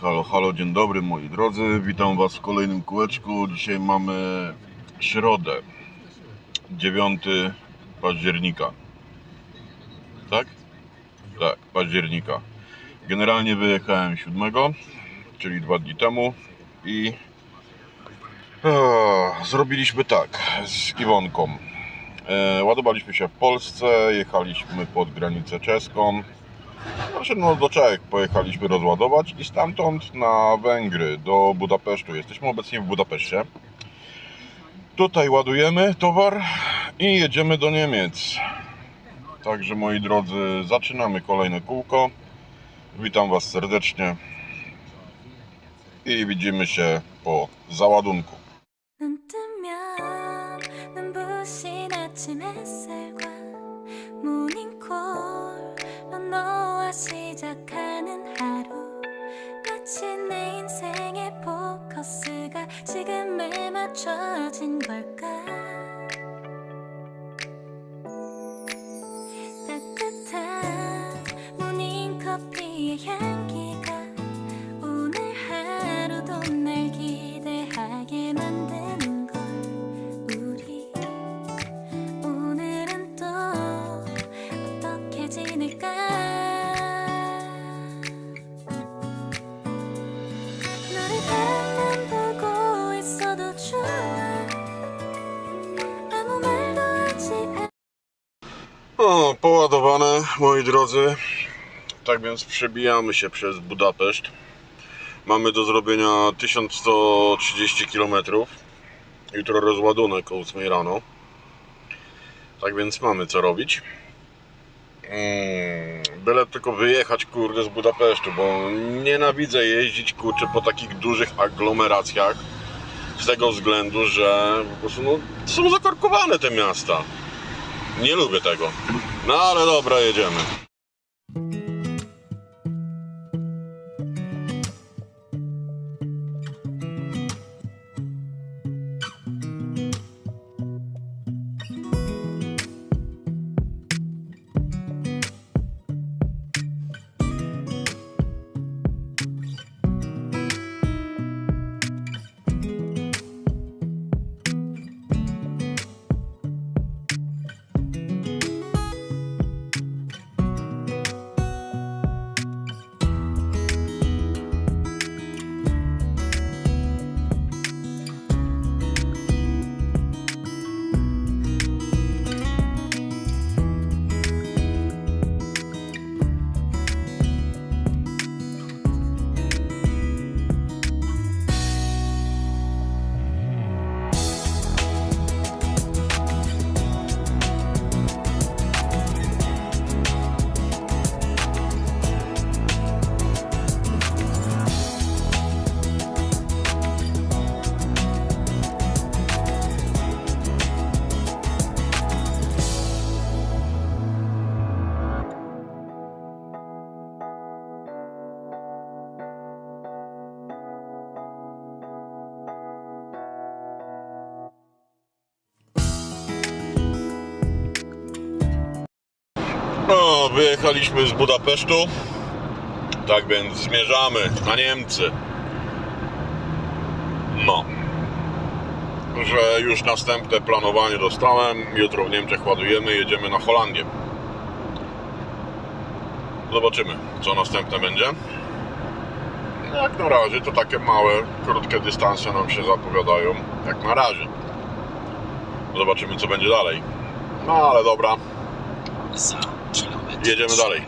Halo, halo, dzień dobry moi drodzy. Witam Was w kolejnym kółeczku. Dzisiaj mamy środę, 9 października. Tak? Tak, października. Generalnie wyjechałem 7, czyli dwa dni temu i zrobiliśmy tak z Iwonką. E, ładowaliśmy się w Polsce, jechaliśmy pod granicę czeską. Znaczy, do Czech pojechaliśmy rozładować i stamtąd na Węgry do Budapesztu. Jesteśmy obecnie w Budapeszcie. Tutaj ładujemy towar i jedziemy do Niemiec. Także moi drodzy, zaczynamy kolejne kółko. Witam Was serdecznie i widzimy się po załadunku. 这情。Moi drodzy. Tak więc przebijamy się przez Budapeszt. Mamy do zrobienia 1130 km. Jutro rozładunek o 8 rano. Tak więc mamy co robić. Mm, byle tylko wyjechać kurde z Budapesztu, bo nienawidzę jeździć kurczę po takich dużych aglomeracjach. Z tego względu, że po prostu no, są zakorkowane te miasta. Nie lubię tego. No ale dobra, jedziemy. No, wyjechaliśmy z Budapesztu. Tak więc zmierzamy na Niemcy. No. Że już następne planowanie dostałem. Jutro w Niemczech ładujemy, jedziemy na Holandię. Zobaczymy, co następne będzie. Jak na razie to takie małe, krótkie dystanse nam się zapowiadają. Jak na razie. Zobaczymy, co będzie dalej. No ale dobra. Jedziemy dalej.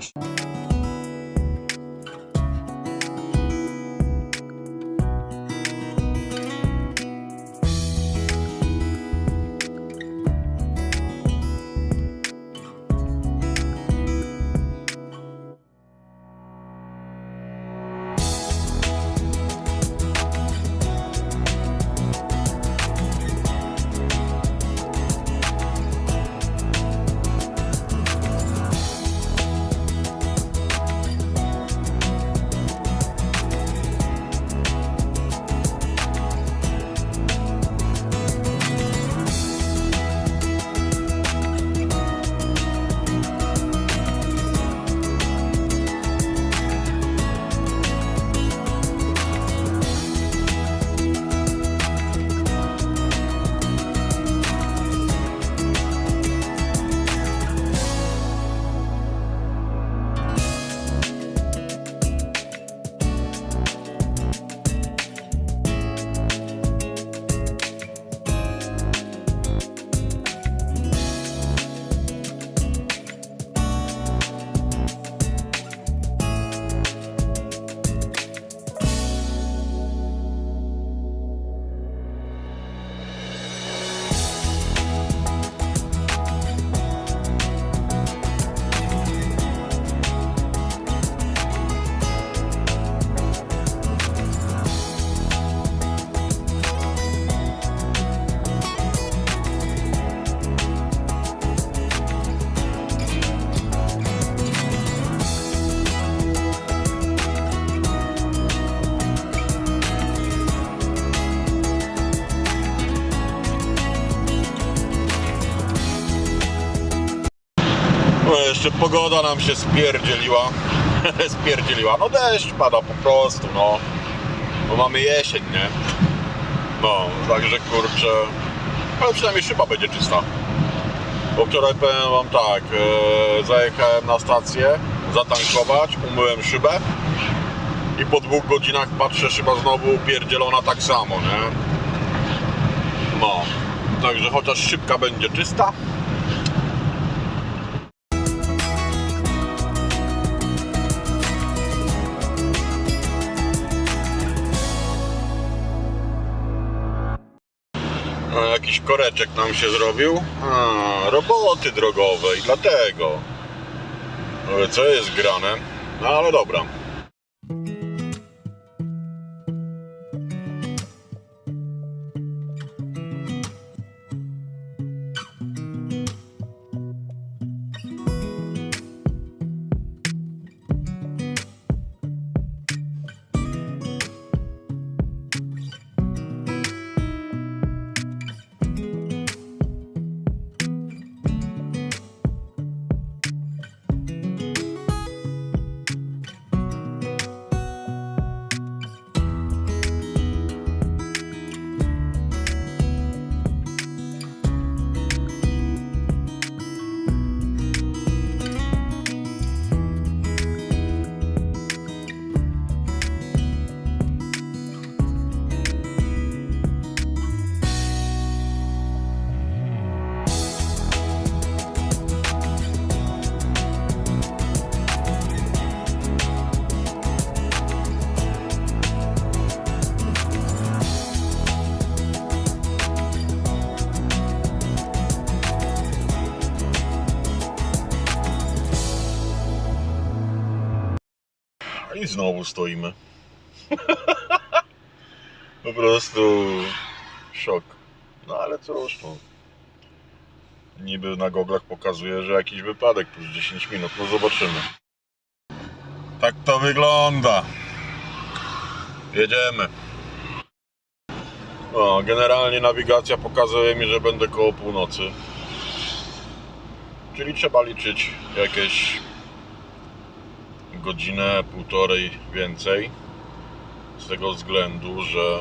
Pogoda nam się spierdzieliła. spierdzieliła. No deszcz pada po prostu, no. Bo mamy jesień, nie? No, także kurczę. Ale przynajmniej szyba będzie czysta. Bo wczoraj powiem wam tak, e, zajechałem na stację zatankować, umyłem szybę i po dwóch godzinach patrzę, szyba znowu upierdzielona tak samo, nie? No, także chociaż szybka będzie czysta, koreczek nam się zrobił. A, roboty drogowe i dlatego. Ale co jest grane? No ale dobra. Znowu stoimy. po prostu szok. No ale cóż, no. Niby na goglach pokazuje, że jakiś wypadek plus 10 minut. No zobaczymy. Tak to wygląda. Jedziemy. No, generalnie nawigacja pokazuje mi, że będę koło północy. Czyli trzeba liczyć jakieś godzinę, półtorej więcej. Z tego względu, że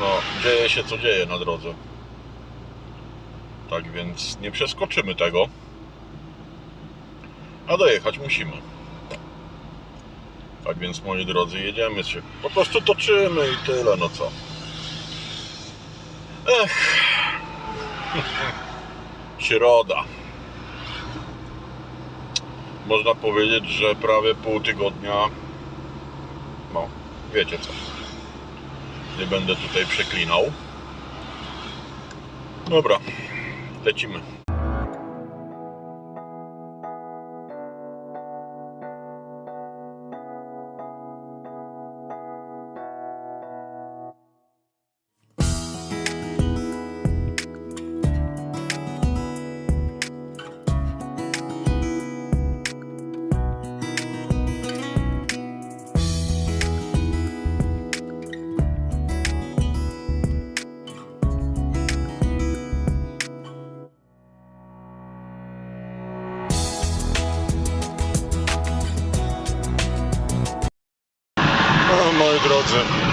no, dzieje się co dzieje na drodze. Tak więc nie przeskoczymy tego. A dojechać musimy. Tak więc moi drodzy, jedziemy się. Po prostu toczymy i tyle, no co. Ech. Środa można powiedzieć, że prawie pół tygodnia, no, wiecie co. Nie będę tutaj przeklinał. Dobra, lecimy.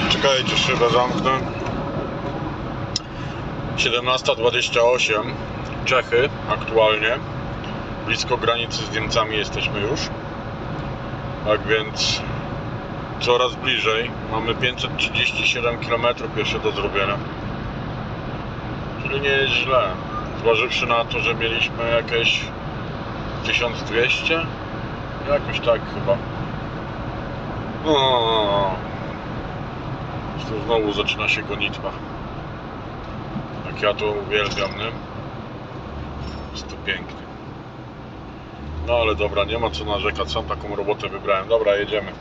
Czekajcie, szybę zamknę. 17.28 Czechy aktualnie. Blisko granicy z Niemcami jesteśmy już. Tak więc coraz bliżej. Mamy 537 km jeszcze do zrobienia. Czyli nie jest źle. Zważywszy na to, że mieliśmy jakieś 1200? Jakoś tak chyba. O, to znowu zaczyna się gonitwa. Jak ja to uwielbiam, nie? Jest to pięknie. No ale dobra, nie ma co narzekać, sam taką robotę wybrałem. Dobra, jedziemy.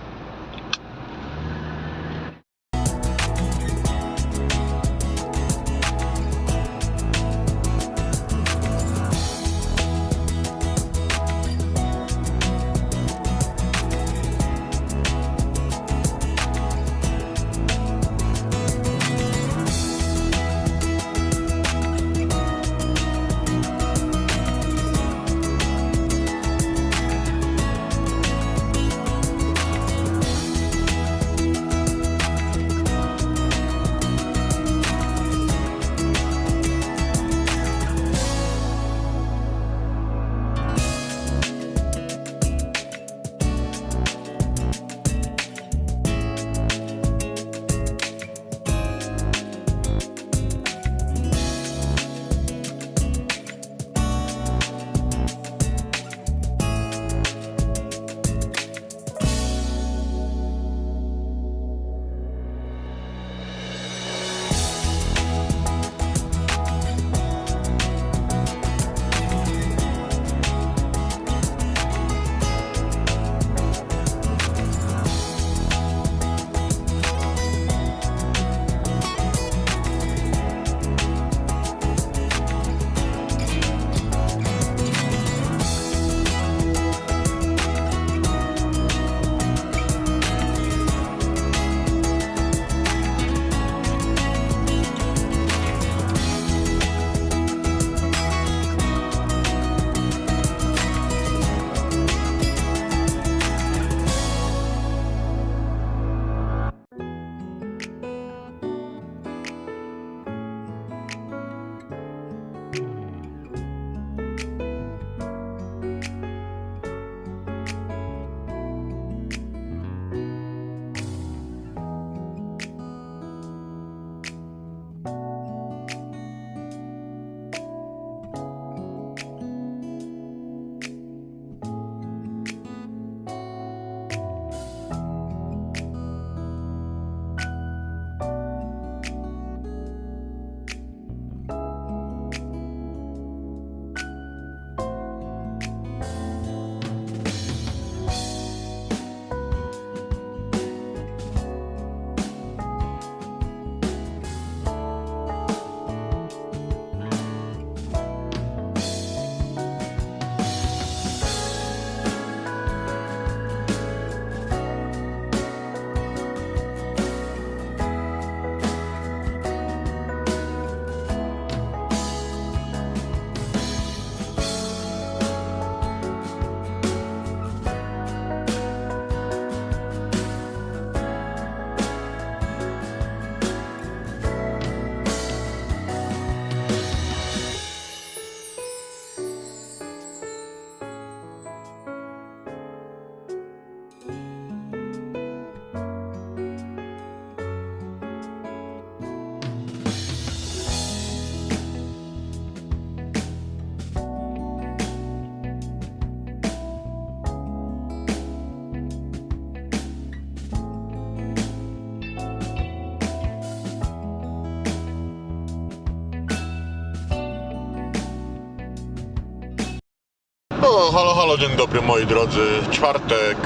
Halo, halo, dzień dobry moi drodzy. Czwartek.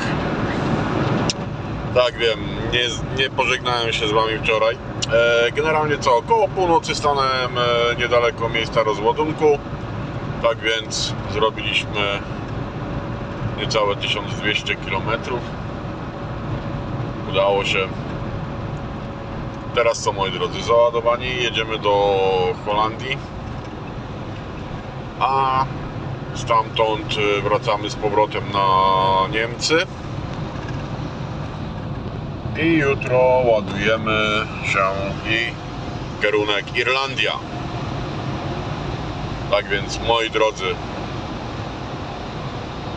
Tak wiem, nie, nie pożegnałem się z wami wczoraj. E, generalnie co, koło północy stanąłem e, niedaleko miejsca rozładunku. Tak więc zrobiliśmy niecałe 1200 km. Udało się. Teraz co moi drodzy, załadowani, jedziemy do Holandii. A Stamtąd y, wracamy z powrotem na Niemcy. I jutro ładujemy się i kierunek Irlandia. Tak więc, moi drodzy,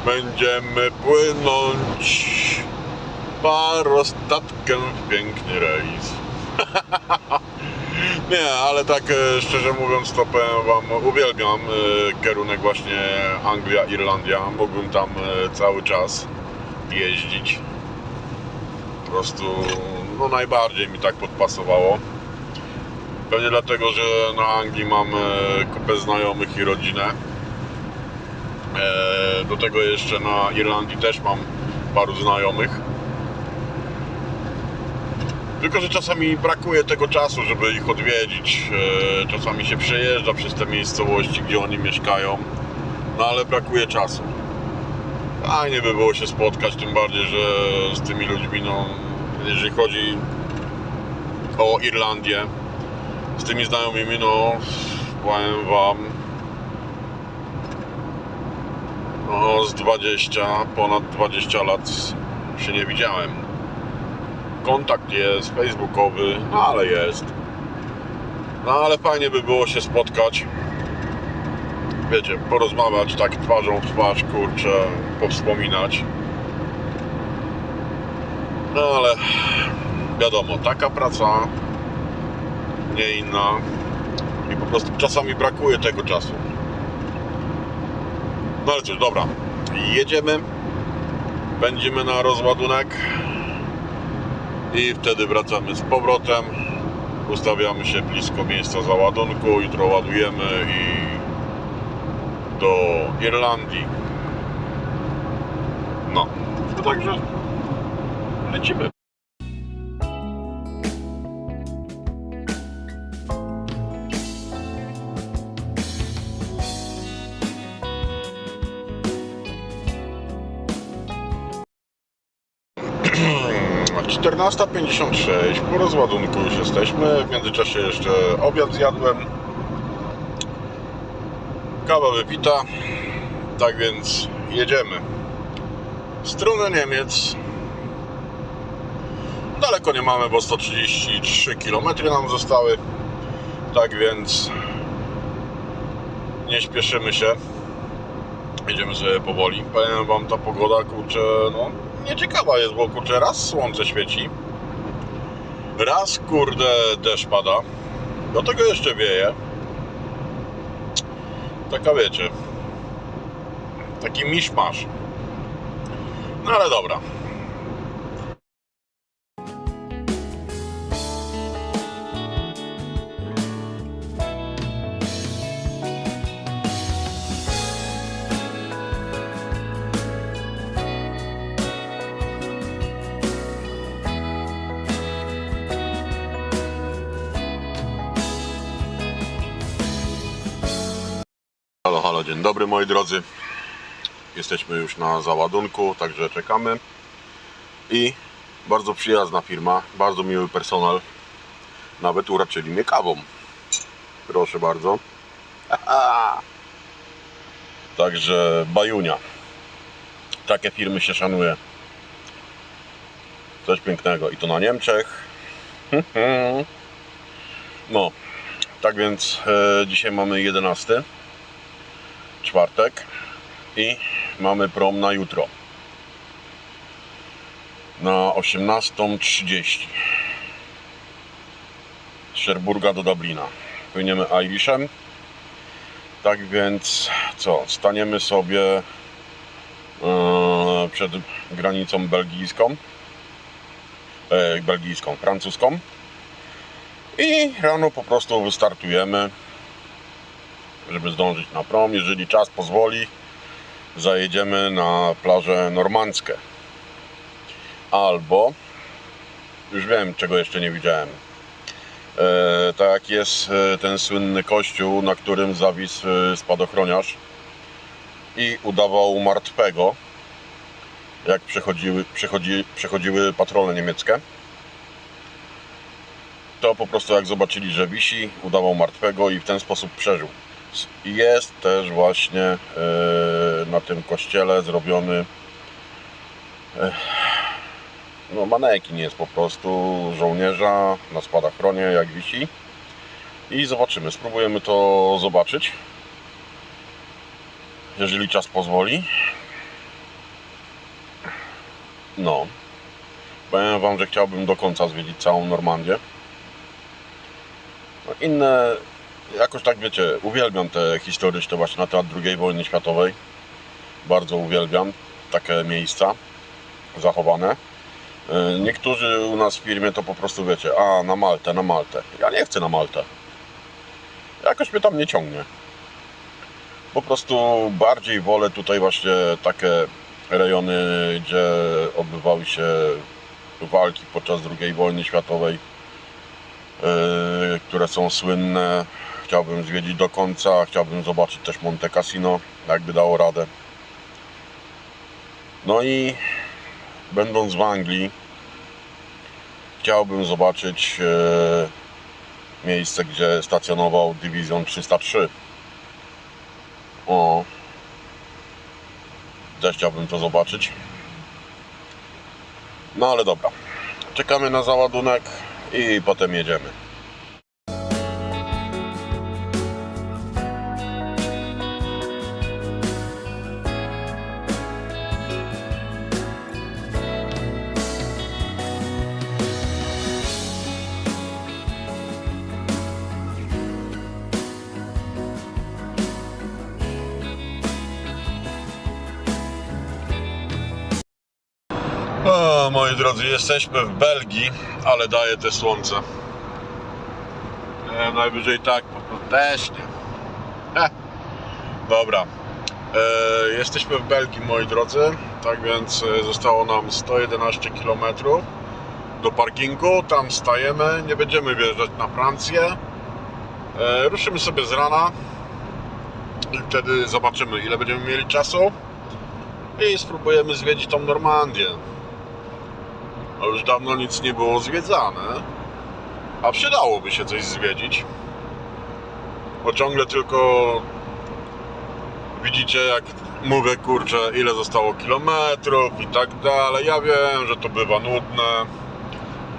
będziemy płynąć parostatkiem w piękny rejs. Nie, ale tak e, szczerze mówiąc to powiem wam, uwielbiam e, kierunek właśnie Anglia-Irlandia. Mógłbym tam e, cały czas jeździć. Po prostu no najbardziej mi tak podpasowało. Pewnie dlatego, że na Anglii mam kupę znajomych i rodzinę. Do tego jeszcze na Irlandii też mam paru znajomych. Tylko, że czasami brakuje tego czasu, żeby ich odwiedzić. E, Czasami się przejeżdża przez te miejscowości, gdzie oni mieszkają. No ale brakuje czasu. Fajnie by było się spotkać, tym bardziej, że z tymi ludźmi, no, jeżeli chodzi o Irlandię, z tymi znajomymi, no, powiem wam, no, z 20, ponad 20 lat się nie widziałem kontakt jest, facebookowy, no ale jest. No ale fajnie by było się spotkać. Wiecie, porozmawiać tak twarzą w twarz, kurczę, powspominać. No ale wiadomo, taka praca, nie inna. I po prostu czasami brakuje tego czasu. No ale cóż, dobra. Jedziemy. Będziemy na rozładunek i wtedy wracamy z powrotem. Ustawiamy się blisko miejsca załadunku, jutro ładujemy i do Irlandii. No, to także lecimy. Hmm, 14.56, po rozładunku już jesteśmy. W międzyczasie jeszcze obiad zjadłem. Kawa wypita. Tak więc jedziemy. W stronę Niemiec. Daleko nie mamy, bo 133 km nam zostały. Tak więc nie śpieszymy się. Jedziemy sobie powoli. Powiem wam, ta pogoda, kurczę, no nieciekawa jest, bo kurczę, raz słońce świeci, raz kurde deszcz pada, do tego jeszcze wieje. Taka wiecie, taki miszmasz. No ale dobra. Dzień dobry moi drodzy. Jesteśmy już na załadunku, także czekamy. I bardzo przyjazna firma, bardzo miły personel. Nawet uraczyli mnie kawą. Proszę bardzo. Także bajunia. Takie firmy się szanuje. Coś pięknego. I to na Niemczech. No, tak więc e, dzisiaj mamy 11 czwartek i mamy prom na jutro. Na 18.30 z Szerburga do Dublina. Płyniemy Irishem. Tak więc co, staniemy sobie e, przed granicą belgijską e, belgijską, francuską i rano po prostu wystartujemy żeby zdążyć na prom, jeżeli czas pozwoli. zajedziemy na plażę normandzkę. Albo, już wiem czego jeszcze nie widziałem. E, tak jest e, ten słynny kościół, na którym zawisł e, spadochroniarz i udawał martwego, jak przechodziły, przechodzi, przechodziły patrole niemieckie. To po prostu jak zobaczyli, że wisi, udawał martwego i w ten sposób przeżył. Jest też właśnie e, na tym kościele zrobiony e, no manekin jest po prostu żołnierza na spadochronie jak wisi. I zobaczymy, spróbujemy to zobaczyć jeżeli czas pozwoli. No powiem wam, że chciałbym do końca zwiedzić całą Normandię. No, inne jakoś tak wiecie, uwielbiam te historyczne właśnie na temat II wojny światowej bardzo uwielbiam takie miejsca zachowane E, Niektórzy u nas w firmie to po prostu wiecie, a na Maltę, na Maltę. Ja nie chcę na Maltę. Jakoś mnie tam nie ciągnie. Po prostu bardziej wolę tutaj właśnie takie rejony, gdzie odbywały się walki podczas II wojny światowej, e, które są słynne. Chciałbym zwiedzić do końca, chciałbym zobaczyć też Monte Cassino, jakby dało radę. No i będąc w Anglii, chciałbym zobaczyć e, miejsce, gdzie stacjonował Dywizjon 303. O, też chciałbym to zobaczyć. No ale dobra, czekamy na załadunek i potem jedziemy. O, moi drodzy, jesteśmy w Belgii, ale daje te słońce. E, najwyżej tak, też nie. Dobra. E, jesteśmy w Belgii, moi drodzy. Tak więc e, zostało nam 111 km do parkingu. Tam stajemy. Nie będziemy wjeżdżać na Francję. E, ruszymy sobie z rana i wtedy zobaczymy, ile będziemy mieli czasu i spróbujemy zwiedzić tą Normandię. A już dawno nic nie było zwiedzane. A przydałoby się coś zwiedzić. Bo ciągle tylko widzicie jak mówię kurczę ile zostało kilometrów i tak dalej. Ja wiem, że to bywa nudne.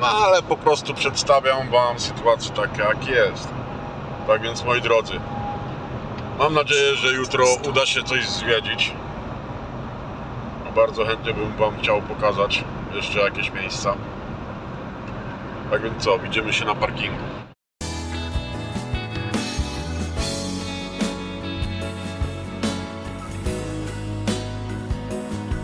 No ale po prostu przedstawiam wam sytuację taka jak jest. Tak więc moi drodzy. Mam nadzieję, że jutro uda się coś zwiedzić. Bardzo chętnie bym wam chciał pokazać jeszcze jakieś miejsca. Tak więc co, widzimy się na parkingu.